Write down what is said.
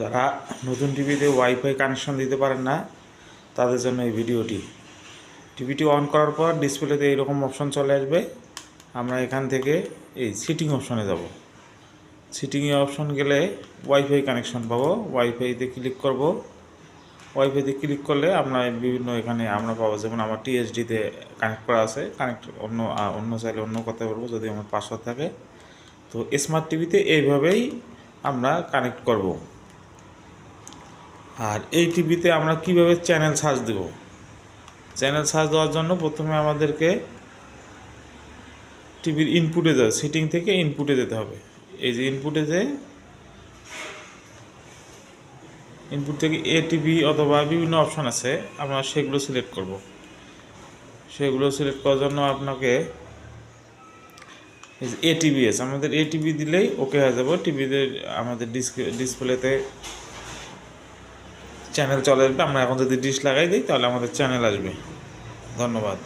যারা নতুন টিভিতে ওয়াইফাই কানেকশন দিতে পারেন না, তাদের জন্য এই ভিডিওটি। টিভিটি অন করার পর ডিসপ্লেতে এইরকম অপশন চলে আসবে। আমরা এখান থেকে এই সিটিং অপশনে যাব। সিটিংয়ে অপশন গেলে ওয়াইফাই কানেকশন পাবো। ওয়াইফাইতে ক্লিক করব। ওয়াইফাইতে ক্লিক করলে আমরা বিভিন্ন এখানে আমরা পাবো। যেমন আমার টিএসডিতে কানেক্ট করা আছে। কানেক্ট অন্য অন্য চাইলে অন্য কথা বলব, যদি আমার পাসওয়ার্ড থাকে। তো স্মার্ট টিভিতে এইভাবেই আমরা কানেক্ট করব। আর এই টিভিতে আমরা কীভাবে চ্যানেল সার্চ দেব? চ্যানেল সার্চ দেওয়ার জন্য প্রথমে আমাদেরকে টিভির ইনপুটে যাবে সেটিং থেকে ইনপুটে যেতে হবে। এই যে ইনপুটে যে ইনপুট থেকে এ টিভি অথবা বিভিন্ন অপশান আছে, আমরা সেগুলো সিলেক্ট করব। সেগুলো সিলেক্ট করার জন্য আপনাকে এ টিভি আছে। আমাদের এ টিভি দিলেই ওকে হয়ে যাবে। টিভিতে আমাদের ডিসপ্লেতে চ্যানেল চলে আসবে আমরা এখন যদি ডিশ লাগাই দিই তাহলে আমাদের চ্যানেল আসবে। ধন্যবাদ।